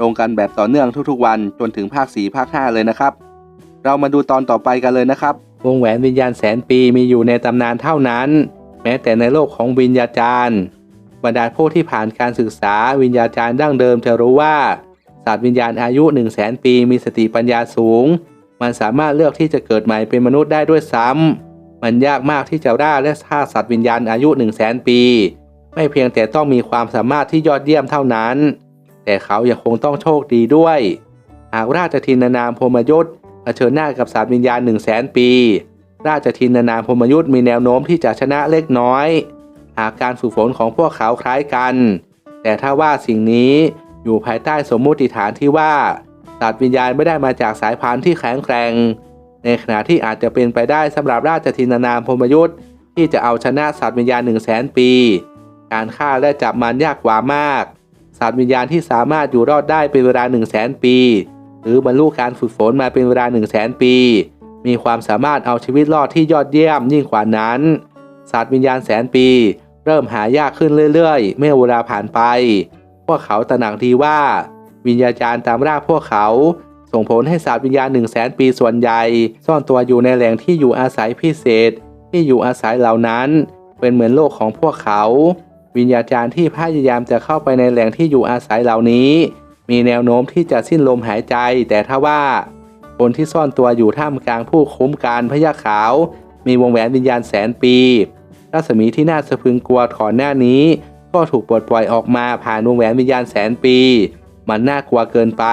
ลงกันแบบต่อเนื่องทุกๆวันจนถึงภาค 4 ภาค 5 เลยนะครับ เรามาดูตอนต่อไปกันเลยนะครับ วงแหวนวิญญาณแสนปีมีอยู่ในตำนานเท่านั้น แม้แต่ในโลกของวิญญาจารย์บรรดาผู้ที่ผ่านการศึกษาวิญญาจารย์ดั้งเดิมจะรู้ว่าสัตว์วิญญาณอายุ 1 0 0 0 0แสนปีมีสติปัญญาสูง มันสามารถเลือกที่จะเกิดใหม่เป็นมนุษย์ได้ด้วยซ้ำมันยากมากที่จะล่าและฆ่าสัตว์วิญญาณอายุ 1 0 0 0 0แสนปี ไม่เพียงแต่ต้องมีความสามารถที่ยอดเยี่ยมเท่านั้น แต่เขายังคงต้องโชคดีด้วย หากราชทินนามพรมยุทธ์เผชิญหน้ากับสัตว์วิญญาณ1 0 0 0 0แสนปี ราชทินนามพรมยุทธ์มีแนวโน้มที่จะชนะเล็กน้อย หากการฝึกฝนของพวกเขาคล้ายกัน แต่ถ้าว่าสิ่งนี้อยู่ภายใต้สมมุติฐานที่ว่าสัตว์วิญญาณไม่ได้มาจากสายพันธุ์ที่แข็งแกร่ง ในขณะที่อาจจะเป็นไปได้สำหรับราชทินนามพรมยุทธ์ที่จะเอาชนะสัตว์วิญญาณ1 0 0 0 0แสนปี การฆ่าและจับมันยากกว่ามาก สัตว์วิญญาณที่สามารถอยู่รอดได้เป็นเวลา 1 0 0 0 0แสนปี หรือบรรลุการฝึกฝนมาเป็นเวลา 1 0 0 0 0แสนปี มีความสามารถเอาชีวิตรอดที่ยอดเยี่ยมยิ่งกว่านั้น สัตว์วิญญาณแสนปี เริ่มหายากขึ้นเรื่อยๆ เมื่อเวลาผ่านไป พวกเขาตระหนักดีว่า วิญญาจารย์ตามล่าพวกเขาส่งผลให้สัตว์วิญญาณ1 0 0 0 0แสนปีส่วนใหญ่ ซ่อนตัวอยู่ในแหล่งที่อยู่อาศัยพิเศษ ที่อยู่อาศัยเหล่านั้น เป็นเหมือนโลกของพวกเขา วิญญาจารย์ที่พยายามจะเข้าไปในแหล่งที่อยู่อาศัยเหล่านี้ มีแนวโน้มที่จะสิ้นลมหายใจ แต่ถ้าว่า คนที่ซ่อนตัวอยู่ท่ามกลางผู้คุ้มการพยาขาว มีวงแหวนวิญญาณแสนปีรัศมีที่น่าสะพึงกลัวก่อนหน้านี้ ก็ถูกปลดปล่อยออกมาผ่านวงแหวนวิญญาณแสนปี มันน่ากลัวเกินไป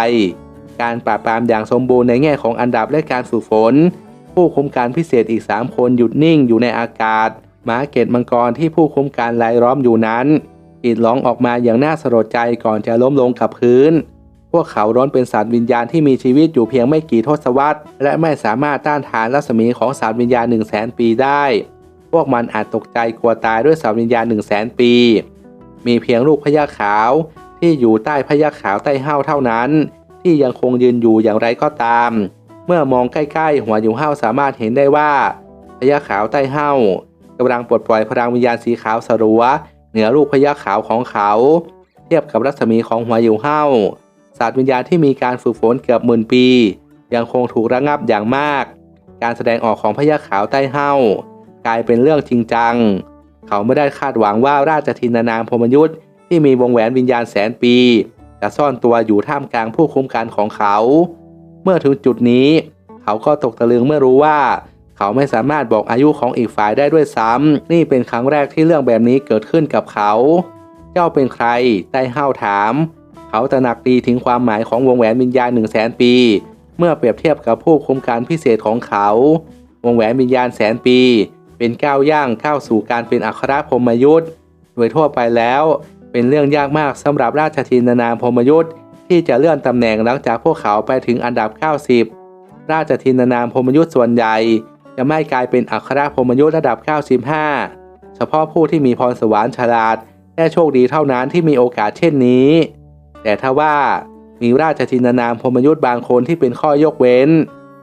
การปราบปรามอย่างสมบูรณ์ในแง่ของอันดับและการฝึกฝน ผู้คุมการพิเศษอีก 3 คนหยุดนิ่งอยู่ในอากาศ มาเกตมังกรที่ผู้คุมการรายล้อมอยู่นั้นกรีดร้องออกมาอย่างน่าสลดใจก่อนจะล้มลงกับพื้น พวกเขาร้อนเป็นสัตว์วิญญาณที่มีชีวิตอยู่เพียงไม่กี่ทศวรรษ และไม่สามารถต้านทานรัศมีของสัตว์วิญญาณ1 0 0 0 0แสนปีได้ พวกมันอาจตกใจกลัวตายด้วยสัตว์วิญญาณ1 0 0 0 0แสนปี มีเพียงลูกพญาขาวที่อยู่ใต้พญาขาวใต้เห้าเท่านั้น ที่ยังคงยืนอยู่อย่างไรก็ตาม เมื่อมองใกล้ๆ หัวอยู่เห้าสามารถเห็นได้ว่าพญาขาวใต้เห้า กำลังปลดปล่อยพลังวิญญาณสีขาวสรัว เหนือลูกพญาขาวของเขา เทียบกับรัศมีของหัวอยู่เห้าสตว์วิญญาณที่มีการฝึกฝนเกือบหมื่นปี ยังคงถูกระงับอย่างมาก การแสดงออกของพญาขาวใต้เห้ากลายเป็นเรื่องจริงจัง เขาไม่ได้คาดหวังว่าราชทินนามพมยุทธ์ที่มีวงแหวนวิญญาณแสนปีจะซ่อนตัวอยู่ท่ามกลางผู้คุ้มกันของเขา เมื่อถึงจุดนี้ เขาก็ตกตะลึงเมื่อรู้ว่า เขาไม่สามารถบอกอายุของอีกฝ่ายได้ด้วยซ้ำนี่เป็นครั้งแรกที่เรื่องแบบนี้เกิดขึ้นกับเขา เจ้าเป็นใครใต้ห้าวถาม เขาตระหนักดีถึงความหมายของวงแหวนวิญญาณหนึ่งแสนปี เมื่อเปรียบเทียบกับผู้คุมกันพิเศษของเขา วงแหวนวิญญาณแสนปี เป็นก้าวย่างก้าวสู่การเป็นอัครพรหมยุทธ์โดยทั่วไปแล้ว เป็นเรื่องยากมากสำหรับราชทินนามพรหมยุทธ์ที่จะเลื่อนตำแหน่งหลังจากพวกเขาไปถึงอันดับ 90 ราชทินนามพรหมยุทธ์ส่วนใหญ่ จะไม่กลายเป็นอัครพรหมยุทธระดับ 95 เฉพาะผู้ที่มีพรสวรรค์ฉลาดและโชคดีเท่านั้นที่มีโอกาสเช่นนี้ แต่ถ้าว่ามีราชทินนามพรหมยุทธ์บางคนที่เป็นข้อยกเว้น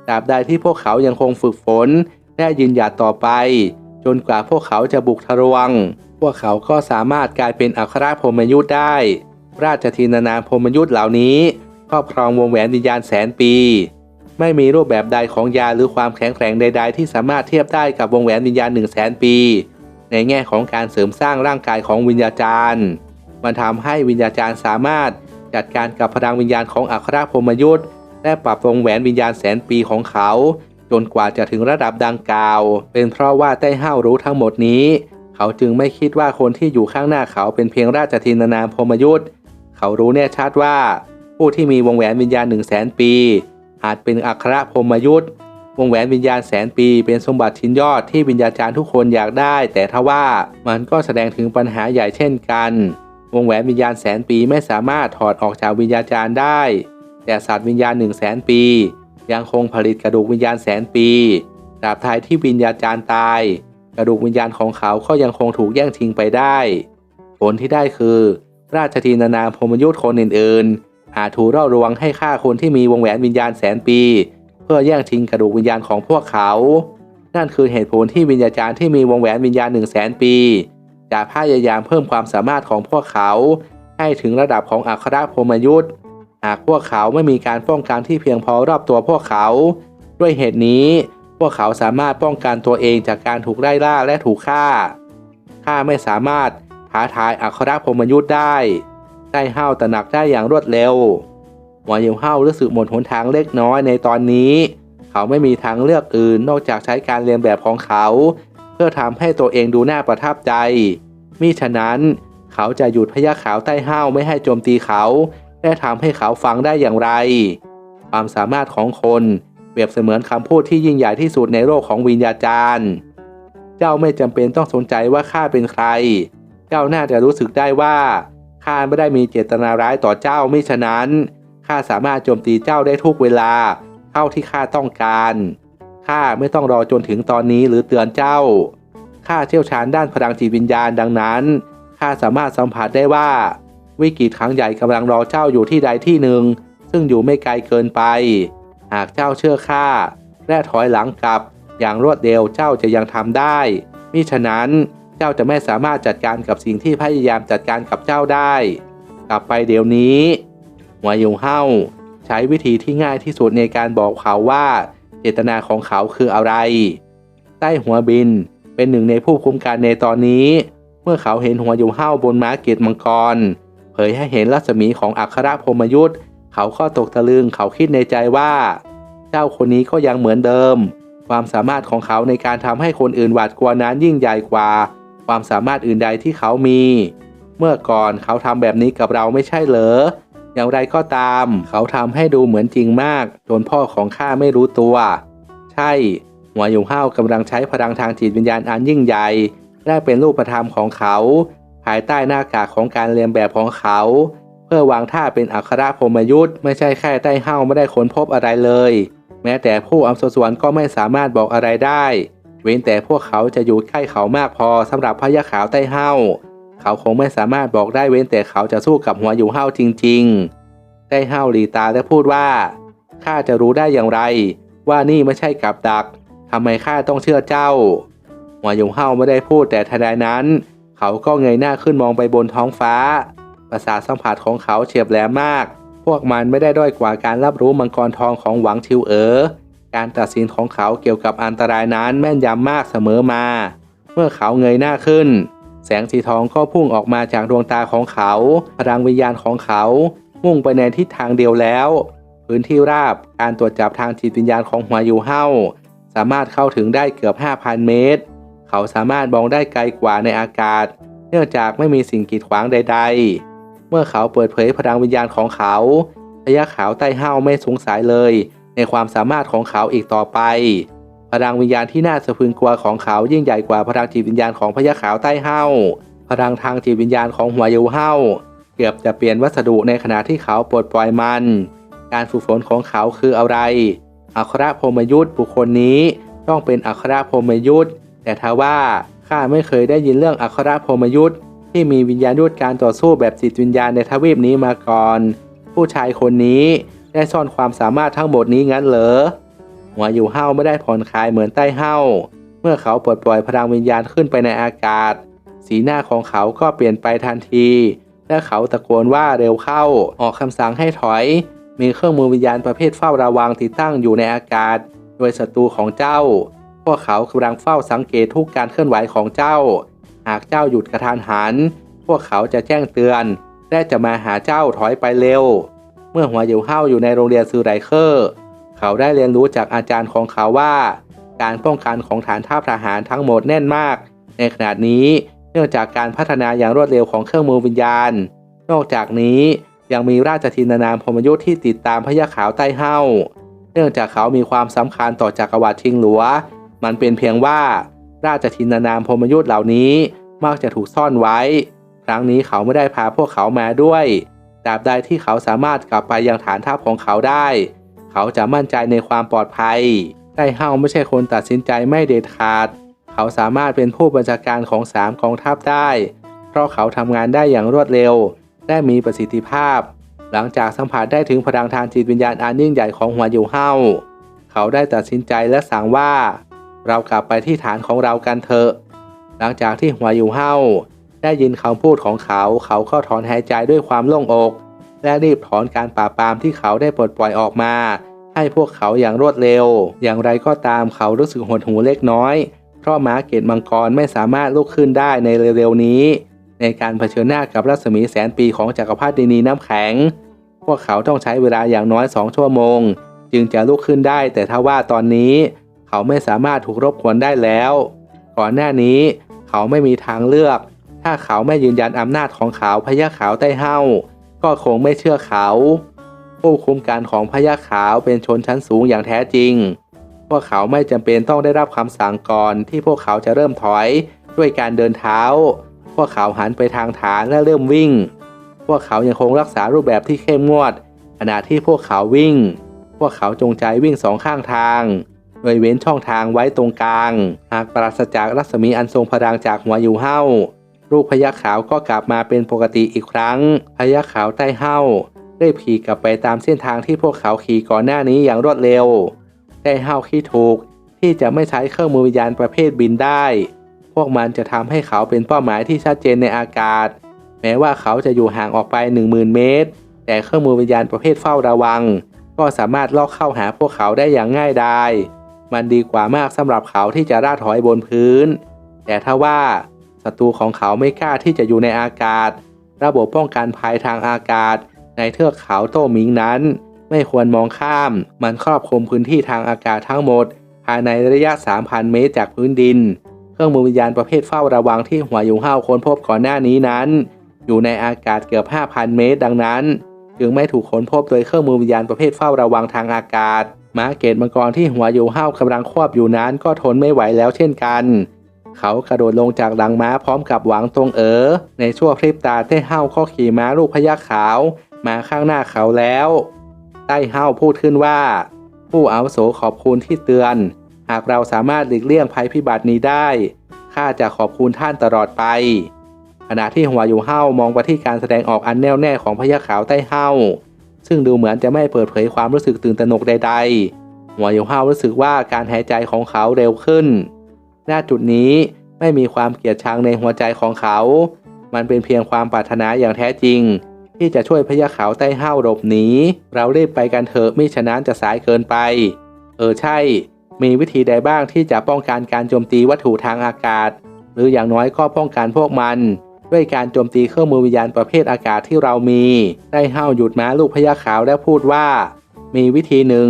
ตราบใดที่พวกเขายังคงฝึกฝนและยืนหยัดต่อไป จนกว่าพวกเขาจะบุกทะลวง พวกเขาก็สามารถกลายเป็นอัครพรหมยุทธ์ได้ ราชทินนามพรหมยุทธ์เหล่านี้ครอบครองวงแหวนวิญญาณแสนปี ไม่มีรูปแบบใดของยาหรือความแข็งแกร่งใด ๆ ที่สามารถเทียบได้กับวงแหวนวิญญาณ1 0 0 0 0แสนปี ในแง่ของการเสริมสร้างร่างกายของวิญญาจารย์มันทำให้วิญญาจารย์สามารถจัดการกับพลังวิญญาณของอัครพรหมยุทธ์และปรับวงแหวนวิญญาณแสนปีของเขา จนกว่าจะถึงระดับดังกล่าว เป็นเพราะว่าใต้ห้าวรู้ทั้งหมดนี้ เขาจึงไม่คิดว่าคนที่อยู่ข้างหน้าเขาเป็นเพียงราชทินนามพรหมยุทธ์เขารู้แน่ชัดว่า ผู้ที่มีวงแหวนวิญญาณ1 0 0 0 0แสนปี อาจเป็นอัครพรมยุทธ์วงแหวนวิญญาณแสนปีเป็นสมบัติชิ้นยอดที่วิญญาจารย์ทุกคนอยากได้ แต่ทว่ามันก็แสดงถึงปัญหาใหญ่เช่นกัน วงแหวนวิญญาณแสนปีไม่สามารถถอดออกจากวิญญาจารย์ได้ แต่สัตว์วิญญาณหนึ่งแสนปี ยังคงผลิตกระดูกวิญญาณแสนปีตราบใดที่วิญญาจารย์ตาย กระดูกวิญญาณของเขาก็ยังคงถูกแย่งชิงไปได้ ผลที่ได้คือ ราชทีนานามพรมยุทธ์คนอื่นๆ อาจถูกร่อลวงให้ฆ่าคนที่มีวงแหวนวิญญาณแสนปี เพื่อแย่งชิงกระดูกวิญญาณของพวกเขา นั่นคือเหตุผลที่วิญญาจารย์ที่มีวงแหวนวิญญาณหนึ่งแสนปีจะพยายามเพิ่มความสามารถของพวกเขา ให้ถึงระดับของอัครพรมยุทธ์หากพวกเขาไม่มีการป้องกันที่เพียงพอรอบตัวพวกเขา ด้วยเหตุนี้พวกเขาสามารถป้องกันตัวเองจากการถูกไล่ล่าและถูกฆ่า ข้าไม่สามารถท้าทายอัครพรมยุทธ์ได้ ได้ห้าวตระหนักได้อย่างรวดเร็วหมอยิวห้าวรู้สึกหมดหนทางเล็กน้อยในตอนนี้ เขาไม่มีทางเลือกอื่นนอกจากใช้การเรียนแบบของเขา เพื่อทำให้ตัวเองดูน่าประทับใจ มิฉะนั้นเขาจะหยุดพยาขาวใต้ห้าวไม่ให้โจมตีเขา และทำให้เขาฟังได้อย่างไร ความสามารถของคนเปรียบเสมือนคำพูดที่ยิ่งใหญ่ที่สุดในโลกของวิญญาจารย์ เจ้าไม่จำเป็นต้องสนใจว่าข้าเป็นใคร เจ้าน่าจะรู้สึกได้ว่า ข้าไม่ได้มีเจตนาร้ายต่อเจ้ามิฉะนั้นข้าสามารถโจมตีเจ้าได้ทุกเวลา เท่าที่ข้าต้องการข้าไม่ต้องรอจนถึงตอนนี้หรือเตือนเจ้าข้าเชี่ยวชาญด้านพลังจิตวิญญาณดังนั้นข้าสามารถสัมผัสได้ว่า วิกฤตครั้งใหญ่กำลังรอเจ้าอยู่ที่ใดที่หนึ่ง ซึ่งอยู่ไม่ไกลเกินไป หากเจ้าเชื่อข้าและถอยหลังกลับ อย่างรวดเร็วเจ้าจะยังทำได้มิฉะนั้น จ้าจะไม่สามารถจัดการกับสิ่งที่พยายามจัดการกับเจ้าได้ กลับไปเดี๋ยวนี้หัวยุงเฮ้าใช้วิธีที่ง่ายที่สุดในการบอกเขาว่าเจตนาของเขาคืออะไรใต้หัวบินเป็นหนึ่งในผู้คุมกันในตอนนี้ เมื่อเขาเห็นหัวยุงเฮ้าบนม้าเกตมังกร เผยให้เห็นรัศมีของอัครพรมยุทธ์เขาก็ตกตะลึงเขาคิดในใจว่า เจ้าคนนี้ก็ยังเหมือนเดิม ความสามารถของเขาในการทำให้คนอื่นหวาดกลัวนั้นยิ่งใหญ่กว่า ความสามารถอื่นใดที่เขามี เมื่อก่อนเขาทำแบบนี้กับเราไม่ใช่เหรอ อย่างไรก็ตาม เขาทำให้ดูเหมือนจริงมาก จนพ่อของข้าไม่รู้ตัว ใช่หัวหยงห้าวกำลังใช้พลังทางจิตวิญญาณอันยิ่งใหญ่และเป็นรูปธรรมของเขา ภายใต้หน้ากากของการเรียนแบบของเขา เพื่อวางท่าเป็นอัครพมยุทธ์ไม่ใช่แค่ใต้ห้าวไม่ได้ค้นพบอะไรเลย แม้แต่ผู้อัมสสวนก็ไม่สามารถบอกอะไรได้ เว้นแต่พวกเขาจะอยู่ใกล้เขามากพอสำหรับพยาขาวใต้เห้าเขาคงไม่สามารถบอกได้เว้นแต่เขาจะสู้กับหัวอยู่เห้าจริงๆใต้เห้าหลีตาและพูดว่าข้าจะรู้ได้อย่างไร ว่านี่ไม่ใช่กับดักทำไมข้าต้องเชื่อเจ้า หัวอยู่เห้าไม่ได้พูดแต่ทันใดนั้น เขาก็เงยหน้าขึ้นมองไปบนท้องฟ้า ประสาทสัมผัสของเขาเฉียบแหลมมาก พวกมันไม่ได้ด้อยกว่าการรับรู้มังกรทองของหวังชิวเอ๋อ การตัดสินของเขาเกี่ยวกับอันตรายนั้นแม่นยำมากเสมอมา เมื่อเขาเงยหน้าขึ้น แสงสีทองก็พุ่งออกมาจากดวงตาของเขา พลังวิญญาณของเขา มุ่งไปในทิศทางเดียวแล้ว พื้นที่ราบการตรวจจับทางจิตวิญญาณของหัวยูเฮาสามารถเข้าถึงได้เกือบ 5,000 เมตร เขาสามารถมองได้ไกลกว่าในอากาศ เนื่องจากไม่มีสิ่งกีดขวางใด ๆ เมื่อเขาเปิดเผยพลังวิญญาณของเขาพยาขาวใต้เห้าไม่สงสัยเลย ในความสามารถของเขาอีกต่อไป พลังวิญญาณที่น่าสะพรึงกลัวของเขายิ่งใหญ่กว่าพลังจิตวิญญาณของพยาขาวใต้เห้าพลังทางจิตวิญญาณของหัวยูเห้าเกือบจะเปลี่ยนวัสดุในขณะที่เขาปลดปล่อยมัน การฝึกฝนของเขาคืออะไร อัครพรมยุทธ์บุคคลนี้ต้องเป็นอัครพรมยุทธ์แต่ทว่าข้าไม่เคยได้ยินเรื่องอัครพรมยุทธ์ที่มีวิญญาณยุทธการต่อสู้แบบจิตวิญญาณในทวีปนี้มาก่อน ผู้ชายคนนี้ ได้ซ่อนความสามารถทั้งหมดนี้งั้นเหรอหัวอยู่เห้าไม่ได้ผ่อนคลายเหมือนใต้เห้าเมื่อเขาปลดปล่อยพลังวิญญาณขึ้นไปในอากาศ สีหน้าของเขาก็เปลี่ยนไปทันที และเขาตะโกนว่าเร็วเข้าออกคำสั่งให้ถอย มีเครื่องมือวิญญาณประเภทเฝ้าระวังติดตั้งอยู่ในอากาศ โดยศัตรูของเจ้า พวกเขากำลังเฝ้าสังเกตทุกการเคลื่อนไหวของเจ้า หากเจ้าหยุดกระทานหัน พวกเขาจะแจ้งเตือน และจะมาหาเจ้าถอยไปเร็ว เมื่อหัวอยู่เห้าอยู่ในโรงเรียนซูไรเคอร์ เขาได้เรียนรู้จากอาจารย์ของเขาว่า การป้องกันของฐานทัพทหารทั้งหมดแน่นมาก ในขณะนี้เนื่องจากการพัฒนาอย่างรวดเร็วของเครื่องมือวิญญาณ นอกจากนี้ยังมีราชทินานามพมยุทธ์ที่ติดตามพญาขาวใต้เห้าเนื่องจากเขามีความสำคัญต่อจักรวรรดิชิงหลัว มันเป็นเพียงว่าราชทินานามพมยุทธ์เหล่านี้มักจะถูกซ่อนไว้ ครั้งนี้เขาไม่ได้พาพวกเขามาด้วย ตราบใดที่เขาสามารถกลับไปยังฐานทัพของเขาได้ เขาจะมั่นใจในความปลอดภัย ไต้เฮาไม่ใช่คนตัดสินใจไม่เด็ดขาด เขาสามารถเป็นผู้บัญชาการของสามกองทัพได้ เพราะเขาทำงานได้อย่างรวดเร็ว และมีประสิทธิภาพ หลังจากสัมผัสได้ถึงพลังทางจิตวิญญาณอันยิ่งใหญ่ของหัวอยู่เฮาเขาได้ตัดสินใจและสั่งว่า เรากลับไปที่ฐานของเรากันเถอะ หลังจากที่หัวอยู่เฮา ได้ยินคำพูดของเขา เขาก็ถอนหายใจด้วยความโล่งอก และรีบถอนการปราบปรามที่เขาได้ปลดปล่อยออกมา ให้พวกเขาอย่างรวดเร็ว อย่างไรก็ตามเขารู้สึกหดหูเล็กน้อย เพราะม้าเกตมังกรไม่สามารถลุกขึ้นได้ในเร็วๆนี้ ในการเผชิญหน้ากับรัศมีแสนปีของจักรพรรดินีน้ำแข็ง พวกเขาต้องใช้เวลาอย่างน้อยสองชั่วโมง จึงจะลุกขึ้นได้ แต่ถ้าว่าตอนนี้ เขาไม่สามารถถูกรบกวนได้แล้ว ก่อนหน้านี้ เขาไม่มีทางเลือก ถ้าเขาไม่ยืนยันอำนาจของเขาพญาขาวใต้เฮ้าก็คงไม่เชื่อเขา ผู้คุมการของพญาขาวเป็นชนชั้นสูงอย่างแท้จริง พวกเขาไม่จำเป็นต้องได้รับคำสั่งก่อนที่พวกเขาจะเริ่มถอยด้วยการเดินเท้า พวกเขาหันไปทางฐานและเริ่มวิ่ง พวกเขายังคงรักษารูปแบบที่เข้มงวด ขณะที่พวกเขาวิ่ง พวกเขาจงใจวิ่งสองข้างทางโดยเว้นช่องทางไว้ตรงกลาง หากปราศจากรัศมีอันทรงพลังจากหัวอยู่เฮ้า รูปพญาขาวก็กลับมาเป็นปกติอีกครั้ง พญาขาวใต้เฮ้าได้ขี่กลับไปตามเส้นทางที่พวกเขาขี่ก่อนหน้านี้อย่างรวดเร็วได้เฮ้าคิดถูกที่จะไม่ใช้เครื่องมือวิญญาณประเภทบินได้ พวกมันจะทำให้เขาเป็นเป้าหมายที่ชัดเจนในอากาศ แม้ว่าเขาจะอยู่ห่างออกไป 10,000 เมตร แต่เครื่องมือวิญญาณประเภทเฝ้าระวัง ก็สามารถลอกเข้าหาพวกเขาได้อย่างง่ายดาย มันดีกว่ามากสำหรับเขาที่จะราดถอยบนพื้น แต่ถ้าว่า ศัตรูของเขาไม่กล้าที่จะอยู่ในอากาศ ระบบป้องกันภัยทางอากาศ ในเทือกเขาโต้หมิงนั้น ไม่ควรมองข้าม มันครอบคลุมพื้นที่ทางอากาศทั้งหมด ภายในระยะ 3,000 เมตรจากพื้นดิน เครื่องมือวิญญาณประเภทเฝ้าระวังที่หัวยุงห้าค้นพบก่อนหน้านี้นั้น อยู่ในอากาศเกือบ 5,000 เมตร ดังนั้นจึงไม่ถูกค้นพบโดยเครื่องมือวิญญาณประเภทเฝ้าระวังทางอากาศม้าเกตมังกรที่หัวอยู่ห้าวกำลังควบอยู่นั้นก็ทนไม่ไหวแล้วเช่นกัน เขากระโดดลงจากหลังม้าพร้อมกับหวังตรงเอ๋อในชั่วพริบตาเต้เห้าก็ขี่ม้าลูกพญาขาว มาข้างหน้าเขาแล้วใต้เห้าพูดขึ้นว่า ผู้อาวุโสขอบคุณที่เตือน หากเราสามารถหลีกเลี่ยงภัยพิบัตินี้ได้ข้าจะขอบคุณท่านตลอดไปขณะที่หัวอยู่เห้ามองไปที่การแสดงออกอันแน่วแน่ของพญาขาวใต้เห้าซึ่งดูเหมือนจะไม่เปิดเผยความรู้สึกตื่นตระหนกใด ๆ หัวอยู่เห้ารู้สึกว่าการหายใจของเขาเร็วขึ้น หน้าจุดนี้ไม่มีความเกลียดชังในหัวใจของเขา มันเป็นเพียงความปรารถนาอย่างแท้จริง ที่จะช่วยพญาขาวใต้ห้าวหลบหนี เราเรีบไปกันเถอะมิฉะนั้นจะสายเกินไป เออใช่ มีวิธีใดบ้างที่จะป้องกันการโจมตีวัตถุทางอากาศ หรืออย่างน้อยก็ป้องกันพวกมัน ด้วยการโจมตีเครื่องมือวิญญาณประเภทอากาศที่เรามี ได้ห้าวหยุดม้าลูกพญาขาวและพูดว่า มีวิธีหนึ่ง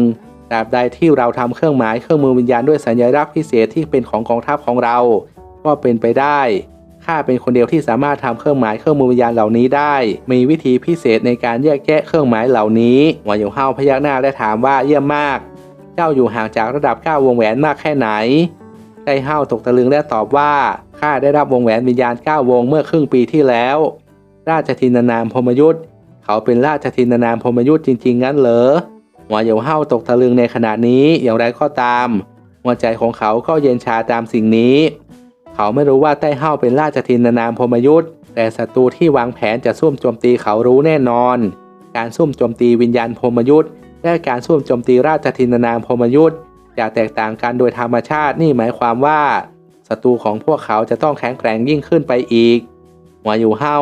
ตราบใดที่เราทำเครื่องหมายเครื่องมือวิญญาณด้วยสัญลักษณ์พิเศษที่เป็นของกองทัพของเรา ก็เป็นไปได้ข้าเป็นคนเดียวที่สามารถทำเครื่องหมายเครื่องมือวิญญาณเหล่านี้ได้ มีวิธีพิเศษในการแยกแยะเครื่องหมายเหล่านี้หัวหยงเฮาพยักหน้าและถามว่าเยี่ยมมาก เจ้าอยู่ห่างจากระดับ9วงแหวนมากแค่ไหนไต้เฮาตกตะลึงและตอบว่าข้าได้รับวงแหวนวิญญาณ9วงเมื่อครึ่งปีที่แล้ว ราชทินานามพมยุทธ์เขาเป็นราชทินานามพมยุทธ์จริงๆงั้นเหรอ หัวเหยวเฮาตกตะลึงในขณะนี้อย่างไรก็ตาม หัวใจของเขาก็เย็นชาตามสิ่งนี้ เขาไม่รู้ว่าไต้เฮาเป็นราชทินานามพรมยุทธ์แต่ศัตรูที่วางแผนจะซุ่มโจมตีเขารู้แน่นอน การซุ่มโจมตีวิญญาณพรมยุทธ์และการซุ่มโจมตีราชทินานามพรมยุทธ์จะแตกต่างกันโดยธรรมชาตินี่หมายความว่าศัตรูของพวกเขาจะต้องแข็งแกร่งยิ่งขึ้นไปอีกหัวอยู่เฮา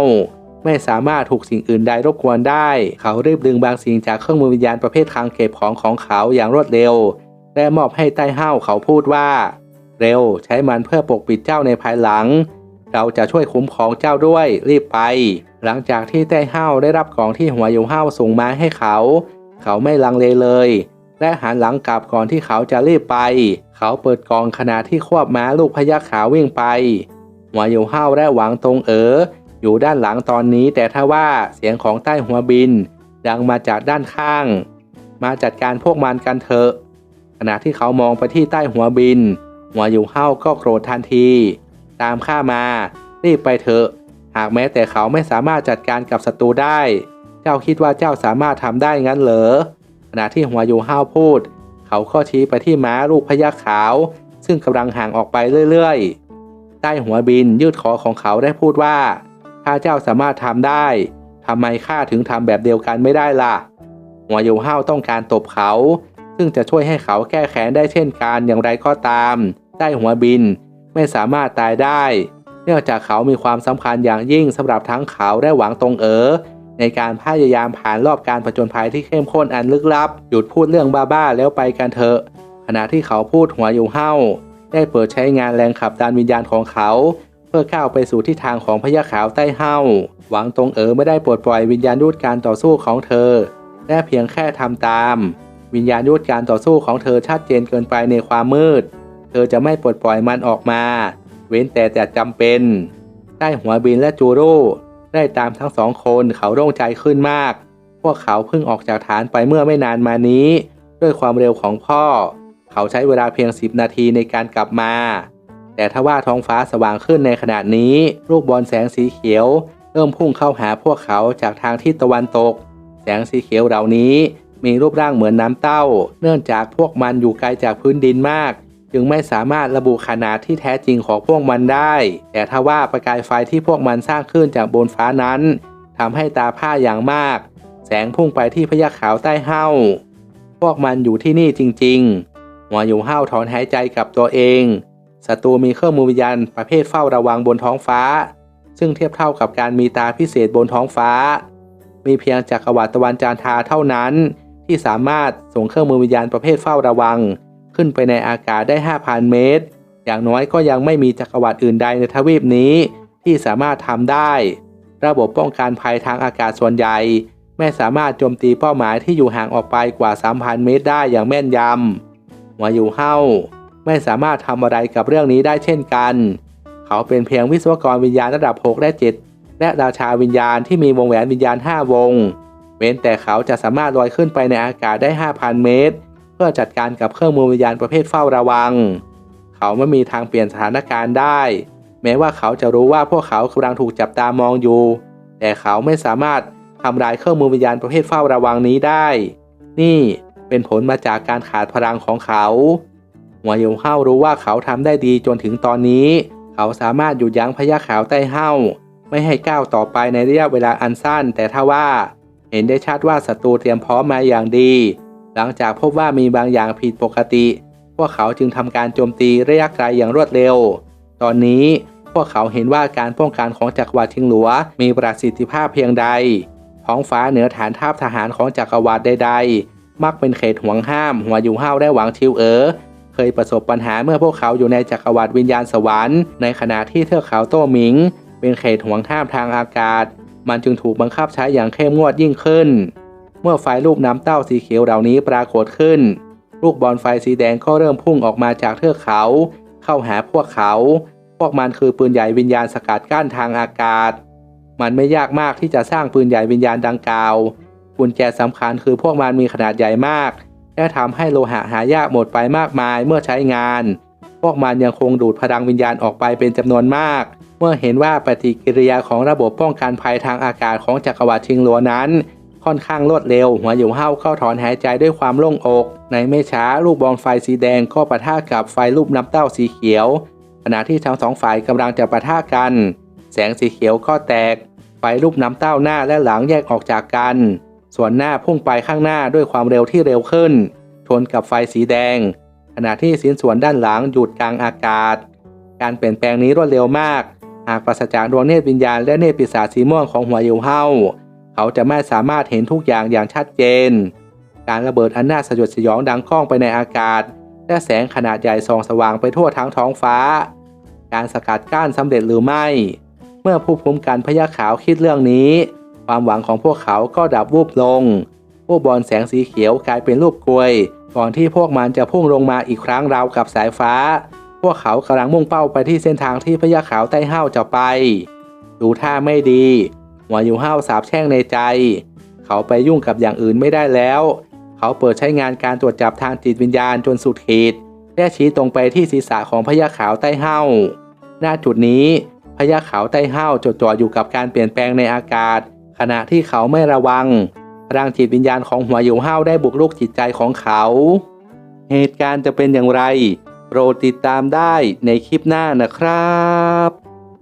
ไม่สามารถถูกสิ่งอื่นใดรบกวนได้ เขารีบดึงบางสิ่งจากเครื่องมือวิญญาณประเภทคลังเก็บของของเขาอย่างรวดเร็ว และมอบให้ใต้เฮาเขาพูดว่า เร็วใช้มันเพื่อปกปิดเจ้าในภายหลัง เราจะช่วยคุ้มของเจ้าด้วยรีบไป หลังจากที่ใต้เฮาได้รับของที่หัวอยู่เฮาส่งมาให้เขา เขาไม่ลังเลเลย และหันหลังกลับก่อนที่เขาจะรีบไป เขาเปิดกองขณะที่ควบม้าลูกพญาขาววิ่งไปหัวอยู่เฮาและหวังตรงเอ๋อ อยู่ด้านหลังตอนนี้ แต่ถ้าว่าเสียงของใต้หัวบิน ดังมาจากด้านข้าง มาจัดการพวกมันกันเถอะ ขณะที่เขามองไปที่ใต้หัวบิน หัวอยู่เฮ้าก็โกรธทันที ตามข้ามา รีบไปเถอะ หากแม้แต่เขาไม่สามารถจัดการกับศัตรูได้ เจ้าคิดว่าเจ้าสามารถทำได้งั้นเหรอ ขณะที่หัวอยู่ห้าพูด เขาก็ชี้ไปที่ม้าลูกพญาขาว ซึ่งกำลังห่างออกไปเรื่อยๆ ใต้หัวบินยืดคอของเขาได้พูดว่า ถ้าเจ้าสามารถทำได้ทำไมข้าถึงทำแบบเดียวกันไม่ได้ล่ะ หัวอยู่ห้าวต้องการตบเขา ซึ่งจะช่วยให้เขาแก้แค้นได้เช่นกันอย่างไรก็ตามใต้หัวบินไม่สามารถตายได้ เนื่องจากเขามีความสำคัญอย่างยิ่งสำหรับทั้งเขาและหวังตรงเอ๋อในการพยายามผ่านรอบการผจญภัยที่เข้มข้นอันลึกลับ หยุดพูดเรื่องบ้าๆแล้วไปกันเถอะ ขณะที่เขาพูดหัวอยู่เห้าได้เปิดใช้งานแรงขับดันวิญญาณของเขา เพื่อก้าวไปสู่ทิศทางของพญาขาวใต้เห้าหวังตรงเอ๋อไม่ได้ปลดปล่อยวิญญาณยุทธการต่อสู้ของเธอและเพียงแค่ทำตาม วิญญาณยุทธการต่อสู้ของเธอชัดเจนเกินไปในความมืด เธอจะไม่ปลดปล่อยมันออกมา เว้นแต่แต่จำเป็นได้หัวบินและจูโร่ได้ตามทั้งสองคนเขาโล่งใจขึ้นมาก พวกเขาเพิ่งออกจากฐานไปเมื่อไม่นานมานี้ ด้วยความเร็วของพ่อ เขาใช้เวลาเพียง 10 นาทีในการกลับมา แต่ทว่าท้องฟ้าสว่างขึ้นในขณะนี้ ลูกบอลแสงสีเขียว เริ่มพุ่งเข้าหาพวกเขาจากทางทิศตะวันตก แสงสีเขียวเหล่านี้มีรูปร่างเหมือนน้ำเต้า เนื่องจากพวกมันอยู่ไกลจากพื้นดินมาก จึงไม่สามารถระบุขนาดที่แท้จริงของพวกมันได้ แต่ถ้าว่าประกายไฟที่พวกมันสร้างขึ้นจากบนฟ้านั้นทำให้ตาผ้าอย่างมาก แสงพุ่งไปที่พญาขาวใต้เห้า พวกมันอยู่ที่นี่จริง ๆ หัวอยู่เห้าถอนหายใจกับตัวเอง ศัตรูมีเครื่องมือวิญญาณประเภทเฝ้าระวังบนท้องฟ้า ซึ่งเทียบเท่ากับการมีตาพิเศษบนท้องฟ้า มีเพียงจักรวรรดิตะวันจานทาเท่านั้น ที่สามารถส่งเครื่องมือวิญญาณประเภทเฝ้าระวัง ขึ้นไปในอากาศได้ 5,000 เมตร อย่างน้อยก็ยังไม่มีจักรวรรดิอื่นใดในทวีปนี้ ที่สามารถทำได้ ระบบป้องกันภัยทางอากาศส่วนใหญ่ ไม่สามารถโจมตีเป้าหมายที่อยู่ห่างออกไปกว่า 3,000 เมตรได้อย่างแม่นยำหัวอยู่เฮ้า ไม่สามารถทำอะไรกับเรื่องนี้ได้เช่นกัน เขาเป็นเพียงวิศวกรวิญญาณระดับ 6 และ7และราชาวิญญาณที่มีวงแหวนวิญญาณ 5 วง เว้นแต่เขาจะสามารถลอยขึ้นไปในอากาศได้ 5,000 เมตร เพื่อจัดการกับเครื่องมือวิญญาณประเภทเฝ้าระวัง เขาไม่มีทางเปลี่ยนสถานการณ์ได้ แม้ว่าเขาจะรู้ว่าพวกเขากำลังถูกจับตามองอยู่ แต่เขาไม่สามารถทำลายเครื่องมือวิญญาณประเภทเฝ้าระวังนี้ได้ นี่เป็นผลมาจากการขาดพลังของเขา หัวหยวเห้ารู้ว่าเขาทำได้ดีจนถึงตอนนี้ เขาสามารถหยุดยั้งพญาขาวใต้เห้าไม่ให้ก้าวต่อไปในระยะเวลาอันสั้น แต่ถ้าว่า เห็นได้ชัดว่าศัตรูเตรียมพร้อมมาอย่างดี หลังจากพบว่ามีบางอย่างผิดปกติ พวกเขาจึงทำการโจมตีระยะไกลอย่างรวดเร็ว ตอนนี้พวกเขาเห็นว่าการป้องกันของจักรวรรดิชิงหลัว มีประสิทธิภาพเพียงใด ท้องฟ้าเหนือฐานทัพทหารของจักรวรรดิใดๆ มักเป็นเขตห่วงห้าม หัวอยู่ห้าวได้หวังชิวเอ๋อ เคยประสบปัญหาเมื่อพวกเขาอยู่ในจักรวรรดิวิญญาณสวรรค์ ในขณะที่เทือกเขาโต้หมิง เป็นเขตห่วงห้ามทางอากาศ มันจึงถูกบังคับใช้อย่างเข้มงวดยิ่งขึ้น เมื่อไฟลูกน้ำเต้าสีเขียวเหล่านี้ปรากฏขึ้น ลูกบอลไฟสีแดงก็เริ่มพุ่งออกมาจากเทือกเขา เข้าหาพวกเขา พวกมันคือปืนใหญ่วิญญาณสกัดกั้นทางอากาศ มันไม่ยากมากที่จะสร้างปืนใหญ่วิญญาณดังกล่าวกุญแจสำคัญคือพวกมันมีขนาดใหญ่มาก และทำให้โลหะหายากหมดไปมากมายเมื่อใช้งาน พวกมันยังคงดูดพลังวิญญาณออกไปเป็นจำนวนมาก เมื่อเห็นว่าปฏิกิริยาของระบบป้องกันภัยทางอากาศของจักรวรรดิชิงหลัวนั้น ค่อนข้างรวดเร็ว หัวอยู่เห้าเข้าถอนหายใจด้วยความโล่งอก ในไม่ช้าลูกบอลไฟสีแดงก็ปะทะกับไฟรูปน้ำเต้าสีเขียว ขณะที่ทั้งสองฝ่ายกำลังจะปะทะกัน แสงสีเขียวก็แตก ไฟรูปน้ำเต้าหน้าและหลังแยกออกจากกัน ส่วนหน้าพุ่งไปข้างหน้าด้วยความเร็วที่เร็วขึ้น ชนกับไฟสีแดง ขณะที่สิ้นส่วนด้านหลังหยุดกลางอากาศ การเปลี่ยนแปลงนี้รวดเร็วมาก หากปราศจากดวงเนตรวิญญาณและเนตรปีศาจสีม่วงของหัวยวเฮาเขาจะไม่สามารถเห็นทุกอย่างอย่างชัดเจน การระเบิดอันน่าสยดสยองดังก้องไปในอากาศ และแสงขนาดใหญ่ส่องสว่างไปทั่วทั้งท้องฟ้า การสกัดกั้นสำเร็จหรือไม่ เมื่อผู้คุมการพยาขาวคิดเรื่องนี้ ความหวังของพวกเขาก็ดับวูบลงผู้บอลแสงสีเขียวกลายเป็นรูปกลวย ก่อนที่พวกมันจะพุ่งลงมาอีกครั้งราวกับสายฟ้า พวกเขากำลังมุ่งเป้าไปที่เส้นทางที่พญาขาวใต้ห้าวจะไป ดูท่าไม่ดีหัวอยู่ห้าวสาบแช่งในใจ เขาไปยุ่งกับอย่างอื่นไม่ได้แล้ว เขาเปิดใช้งานการตรวจจับทางจิตวิญญาณจนสุดขีดและชี้ตรงไปที่ศีรษะของพญาขาวใต้ห้าวหน้าจุดนี้พญาขาวใต้ห้าวจดจ่ออยู่กับการเปลี่ยนแปลงในอากาศ ขณะที่เขาไม่ระวังพลังจิตวิญญาณของหัวหยูเฮาวได้บุกรุกจิตใจของเขา เหตุการณ์จะเป็นอย่างไร โปรดติดตามได้ในคลิปหน้านะครับ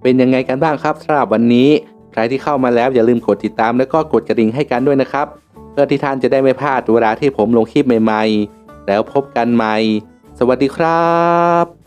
เป็นยังไงกันบ้างครับสำหรับวันนี้ ใครที่เข้ามาแล้วอย่าลืมกดติดตามแล้วก็กดกระดิ่งให้กันด้วยนะครับ เพื่อที่ท่านจะได้ไม่พลาดเวลาที่ผมลงคลิปใหม่ ๆ แล้วพบกันใหม่ สวัสดีครับ